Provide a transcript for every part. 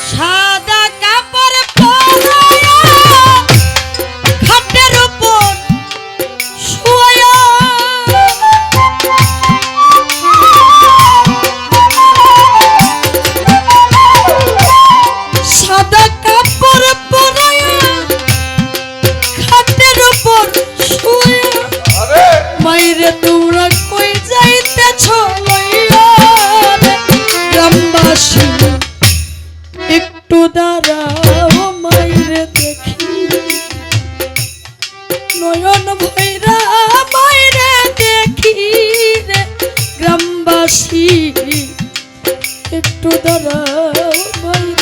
সাদা কাপড় পরায়া খাটের উপর শুয়া। সাদা কাপড় পরায়া খাটের উপর তোমরা দাঁড়াও মাইরে দেখি। নয়ন ভৈরা মাইরে দেখি রে গ্রামবাসী। একটু দাঁড়াও মাইরে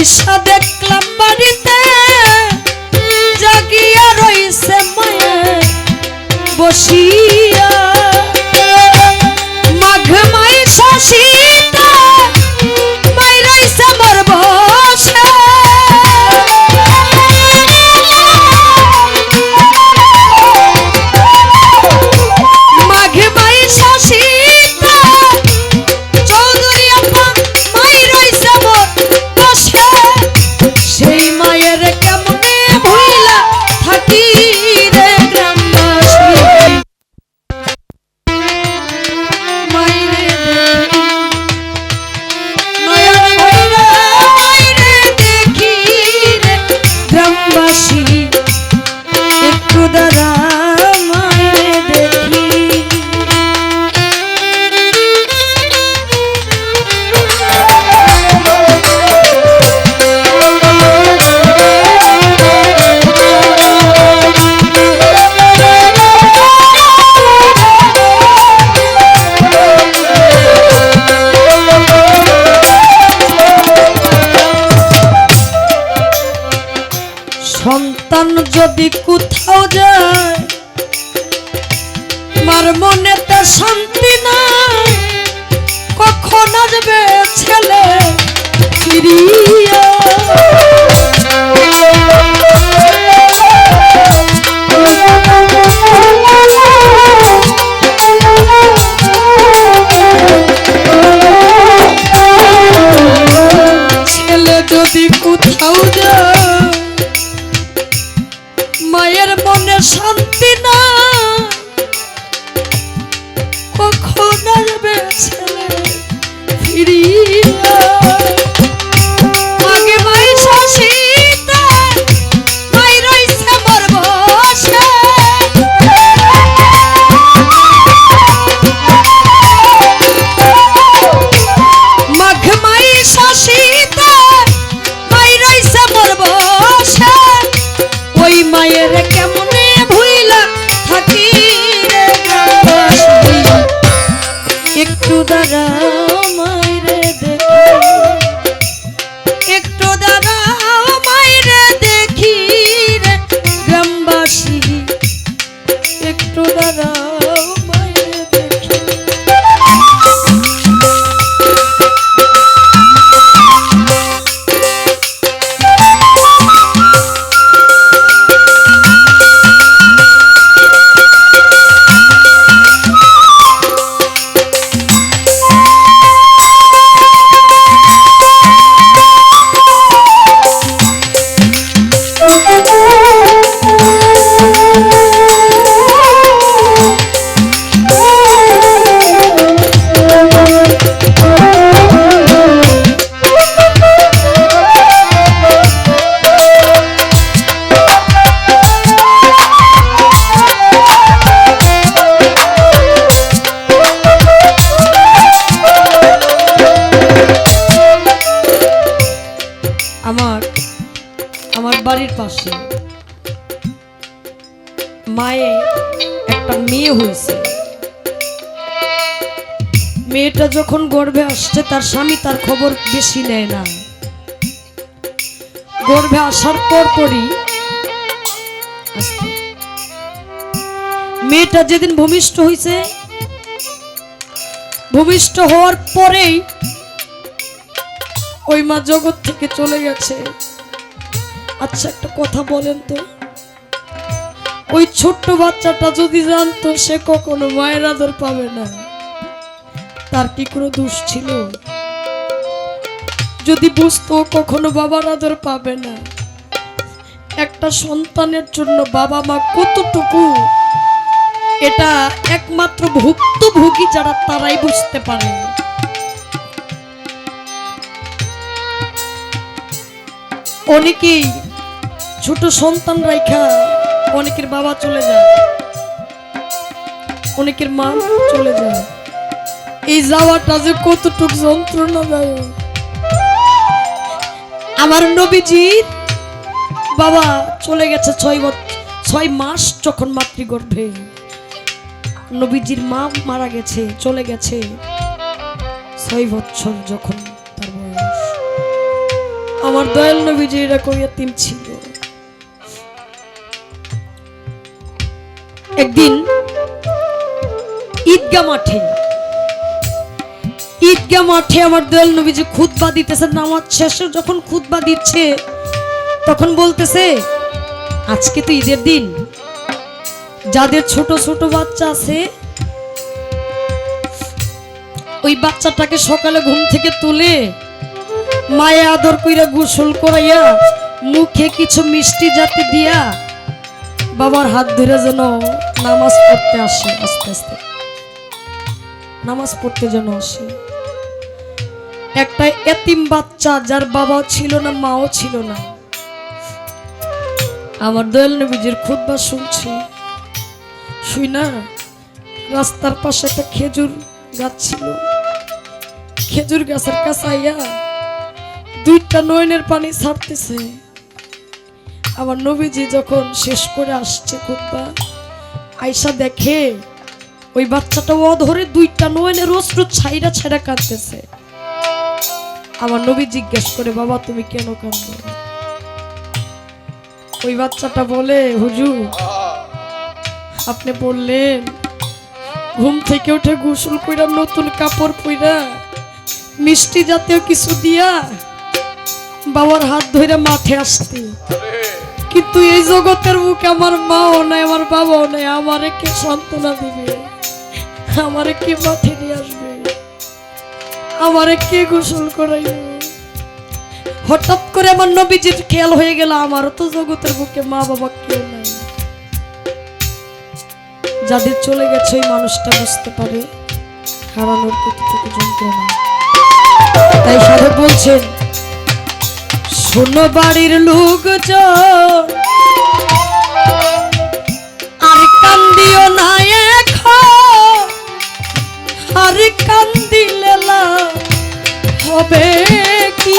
আইসা দেখলাম বাড়িতে জাগিয়া রইছে মায়া। বসি যদি কোথাও যায় বাড়ির পাশে মায়ে একটা মেয়ে হয়েছে। মেয়েটা যখন গর্ভে আসছে, তার স্বামী তার খবর বেশি নেয় না। গর্ভে আসার পর পরই মেয়েটা যেদিন ভূমিষ্ঠ হয়েছে, ভূমিষ্ঠ হওয়ার পরেই ওই মা জগৎ থেকে চলে গেছে। আচ্ছা একটা কথা বলেন তো। ওই ছোট্ট বাচ্চাটা যদি জানতো, সে কখনো মায়ের আদর পাবে না। তার কি কোনো দোষ ছিল? যদি বুঝতো, কখনো বাবার আদর পাবে না। একটা সন্তানের জন্য বাবা মা কতটুকু, এটা একমাত্র ভুক্তভোগী যারা তারাই বুঝতে পারে। অনেকেই ছোট সন্তান রাইখা অনেকের বাবা চলে যায়, অনেকের মা চলে যায়। এই যাওয়াটা যে কতটুক যন্ত্রণাদায়ক। আমার নবীজির বাবা চলে গেছে ছয় বছর ছয় মাস যখন মাতৃগর্ভে। নবীজির মা মারা গেছে, চলে গেছে। ছয় বছর যখন আমার দয়াল নবীজি এরকম এতিম ছিল। একদিন ঈদগা মাঠে ঈদগা মাঠে আমার দয়াল নবীজি খুতবা দিতেছে, নামাজ শেষে যখন খুতবা দিচ্ছে, তখন বলতেছে, আজকে তো ঈদের দিন। যাদের ছোট ছোট বাচ্চা আছে, ওই বাচ্চাটাকে সকালে ঘুম থেকে তুলে মায়ে আদর কইরা গোসল করাইয়া, মুখে কিছু মিষ্টি জাতি দিয়া বাবার হাত ধরে যেন নামাজ পড়তে আসে, আস্তে আস্তে। নামাজ পড়তে যেন আসে। একটা এতিম বাচ্চা যার বাবাও ছিল না, মাও ছিল না। আমার দয়াল নবীজির খুদ্া শুনছি। শুই না, রাস্তার পাশে একটা খেজুর গাছ ছিল। খেজুর গাছের কাছে আইয়া দুইটা নয়নের পানি ছাড়তেছে। আমার নবীজি যখন শেষ করে আসছে খুদ্া আয়সা দেখে ওই বাচ্চাটা ও ধরে দুইটা নয়নের অশ্রু ছাইরা ছাইরা কাঁদতেছে। আমার নবী জিজ্ঞেস করে, বাবা, তুমি কেন কান্দো ওই বাচ্চাটা বলে, হুজুর, আপনি বললেন, ঘুম থেকে উঠে গোসল কইরা নতুন কাপড় পইরা মিষ্টি জাতীয় কিছু দিয়া বাবার হাত ধরে মাঠে আসতে। কিন্তু এই জগতের মুখে আমার মাও নাই, আমার বাবাও নাই, আমারে কে সান্ত্বনা দিবে? আমারে কে মাঠে নিয়ে আসবে? আমারে কে গোসল করাইবে? হঠাৎ করে আমার নবীজির খেয়াল হয়ে গেল আমারও তো জগতের বুকে মা বাবা কেউ নাই। যাদের চলে গেছে ওই মানুষটা বুঝতে পারে হারানোর কতটুকু যন্ত্রণা তাই সাধক বলছেন শোনো বাড়ির লোক আর কান্দিও না এখন। আর কান্দিলে হবে কি?